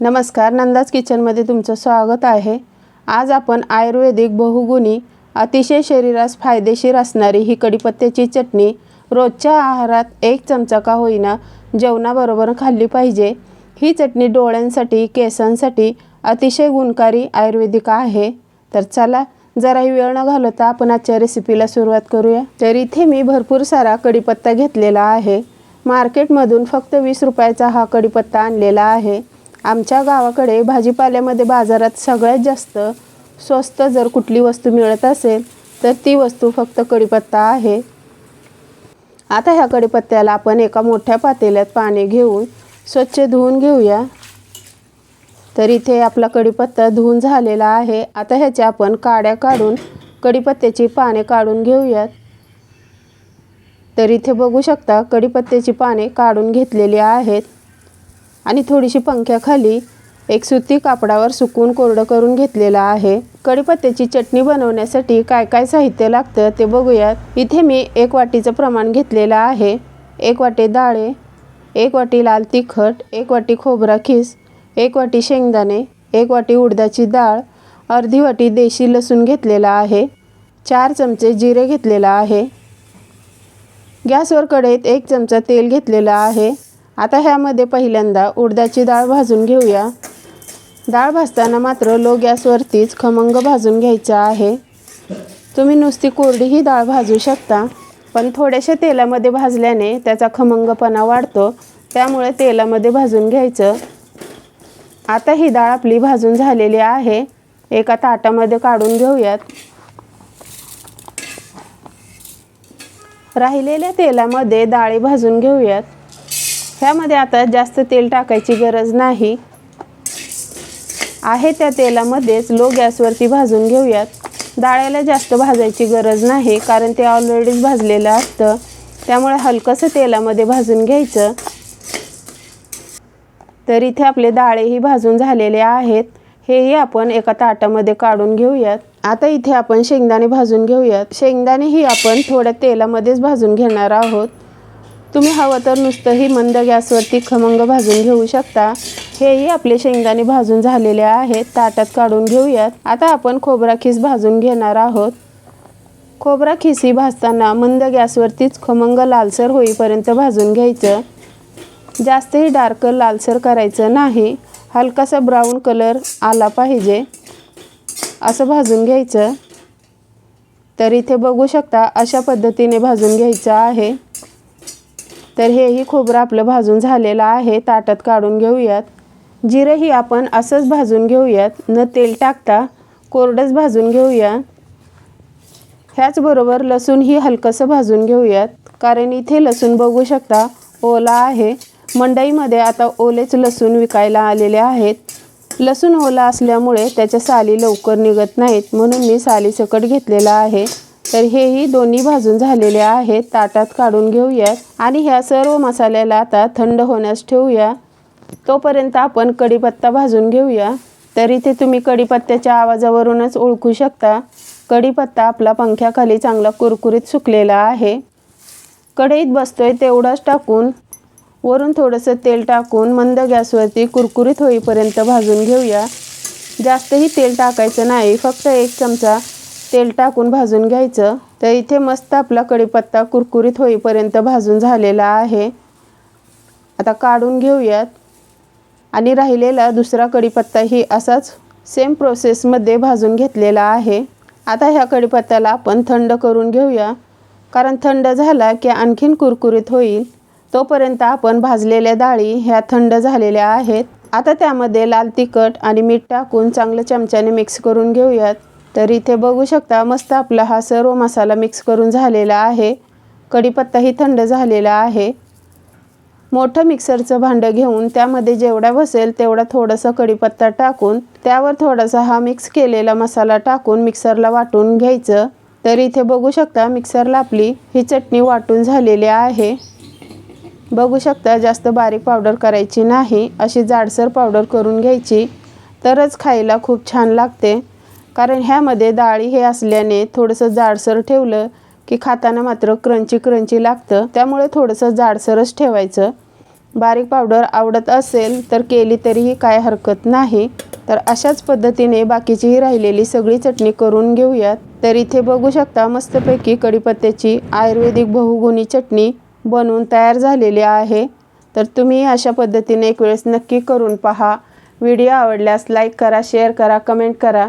नमस्कार नंदाज किचनमध्ये तुमचं स्वागत आहे. आज आपण आयुर्वेदिक बहुगुणी अतिशय शरीरास फायदेशीर असणारी ही कडीपत्त्याची चटणी रोजच्या आहारात एक चमचा का होईना जेवणाबरोबर खाल्ली पाहिजे. ही चटणी डोळ्यांसाठी केसांसाठी अतिशय गुणकारी आयुर्वेदिक आहे. तर चला जराही वेळ न घालवता आपण आजच्या रेसिपीला सुरुवात करूया. तर इथे मी भरपूर सारा कडीपत्ता घेतलेला आहे. मार्केटमधून फक्त वीस रुपयाचा हा कडीपत्ता आणलेला आहे. आमच्या गावाकडे भाजीपाल्यामध्ये बाजारात सगळ्यात जास्त स्वस्त जर कुठली वस्तू मिळत असेल तर ती वस्तू फक्त कढीपत्ता आहे. आता ह्या कढीपत्त्याला आपण एका मोठ्या पातेल्यात पाणी घेऊन स्वच्छ धुवून घेऊया. तर इथे आपला कढीपत्ता धुवून झालेला आहे. आता ह्याच्या आपण काड्या काढून कढीपत्त्याची पाने काढून घेऊयात. तर इथे बघू शकता कढीपत्त्याची पाने काढून घेतलेली आहेत. आणि थोडीशी पंख्याखाली एक सुती कापडावर सुकून कोरडं करून घेतलेलं आहे. कढीपत्त्याची चटणी बनवण्यासाठी काय काय साहित्य लागतं ते बघूयात. इथे मी एक वाटीचं प्रमाण घेतलेलं आहे. एक वाटी डाळे एक वाटी लाल तिखट एक वाटी खोबरा खीस एक वाटी शेंगदाणे एक वाटी उडदाची डाळ अर्धी वाटी देशी लसूण घेतलेला आहे. चार चमचे जिरे घेतलेला आहे. गॅसवर कढईत एक चमचा तेल घेतलेला आहे. आता ह्यामध्ये पहिल्यांदा उडदाची डाळ भाजून घेऊया. डाळ भाजताना मात्र लो गॅसवरतीच खमंग भाजून घ्यायचा आहे. तुम्ही नुसती कोरडी ही डाळ भाजू शकता पण थोड्याशा तेलामध्ये भाजल्याने त्याचा खमंगपणा वाढतो. त्यामुळे तेलामध्ये भाजून घ्यायचं. आता ही डाळ आपली भाजून झालेली आहे. एका ताटामध्ये काढून घेऊयात. राहिलेल्या तेलामध्ये डाळी भाजून घेऊयात. ह्यामध्ये आता जास्त तेल टाकायची गरज नाही. आहे त्या तेलामध्येच लो गॅसवरती भाजून घेऊयात. डाळ्याला जास्त भाजायची गरज नाही कारण ते ऑलरेडीच भाजलेलं असतं. त्यामुळे हलकंसं तेलामध्ये भाजून घ्यायचं. तर इथे आपले डाळेही भाजून झालेले आहेत. हेही आपण एका ताटामध्ये काढून घेऊयात. आता इथे आपण शेंगदाणे भाजून घेऊयात. शेंगदाणेही आपण थोड्या तेलामध्येच भाजून घेणार आहोत. तुम्ही हवं तर नुसतंही मंद गॅसवरती खमंग भाजून घेऊ शकता. हेही आपले शेंगदाणे भाजून झालेले आहेत. ताटात काढून घेऊयात. आता आपण खोबरा खीस भाजून घेणार आहोत. खोबरा खिसी भाजताना मंद गॅसवरतीच खमंग लालसर होईपर्यंत भाजून घ्यायचं. जास्तही डार्क लालसर करायचं नाही. हलकासा ब्राऊन कलर आला पाहिजे. असं भाजून घ्यायचं. तर इथे बघू शकता अशा पद्धतीने भाजून घ्यायचं आहे. तर हेही खोबरं आपलं भाजून झालेलं आहे. ताटात काढून घेऊयात. जिरंही आपण असंच भाजून घेऊयात. न तेल टाकता कोरडंच भाजून घेऊया. ह्याचबरोबर लसूणही हलकंसं भाजून घेऊयात. कारण इथे लसूण बघू शकता ओला आहे. मंडईमध्ये आता ओलेच लसूण विकायला आलेले आहेत. लसूण ओला असल्यामुळे त्याच्या साली लवकर निघत नाहीत. म्हणून मी साली सकट घेतलेला आहे. तर हेही दोन्ही भाजून झालेले आहेत. ताटात काढून घेऊयात आणि ह्या सर्व मसाल्याला आता थंड होण्यास ठेवूया. तोपर्यंत आपण कढीपत्ता भाजून घेऊया. तर इथे तुम्ही कढीपत्त्याच्या आवाजावरूनच ओळखू शकता. कढीपत्ता आपला पंख्याखाली चांगला कुरकुरीत सुकलेला आहे. कढईत बसतोय तेवढाच टाकून. वरून थोडंसं तेल टाकून मंद गॅसवरती कुरकुरीत होईपर्यंत भाजून घेऊया. जास्तही तेल टाकायचं नाही फक्त एक चमचा तेल टाकून भाजून घ्यायचं. तर इथे मस्त आपला कढीपत्ता कुरकुरीत होईपर्यंत भाजून झालेला आहे. आता काढून घेऊयात. आणि राहिलेला दुसरा कढीपत्ताही असाच सेम प्रोसेसमध्ये भाजून घेतलेला आहे. आता ह्या कढीपत्त्याला आपण थंड करून घेऊया. कारण थंड झाला की आणखीन कुरकुरीत होईल. तोपर्यंत आपण भाजलेल्या डाळी ह्या थंड झालेल्या आहेत. आता त्यामध्ये लाल तिखट आणि मीठ टाकून चांगलं चमच्याने मिक्स करून घेऊयात. तर इथे बघू शकता मस्त आपला हा सर्व मसाला मिक्स करून झालेला आहे. कढीपत्ताही थंड झालेला आहे. मोठं मिक्सरचं भांडं घेऊन त्यामध्ये जेवढा बसेल तेवढा थोडासा कढीपत्ता टाकून त्यावर थोडासा हा मिक्स केलेला मसाला टाकून मिक्सरला वाटून घ्यायचं. तर इथे बघू शकता मिक्सरला आपली ही चटणी वाटून झालेली आहे. बघू शकता जास्त बारीक पावडर करायची नाही. अशी जाडसर पावडर करून घ्यायची. तरच खायला खूप छान लागते. कारण ह्यामध्ये डाळी हे असल्याने थोडंसं जाडसर ठेवलं की खाताना मात्र क्रंची क्रंची लागतं. त्यामुळे थोडंसं जाडसरच ठेवायचं. बारीक पावडर आवडत असेल तर केली तरीही काय हरकत नाही. तर अशाच पद्धतीने बाकीचीही राहिलेली सगळी चटणी करून घेऊयात. तर इथे बघू शकता मस्तपैकी कढीपत्त्याची आयुर्वेदिक बहुगुणी चटणी बनवून तयार झालेली आहे. तर तुम्ही अशा पद्धतीने एक वेळेस नक्की करून पहा. व्हिडिओ आवडल्यास लाईक करा शेअर करा कमेंट करा.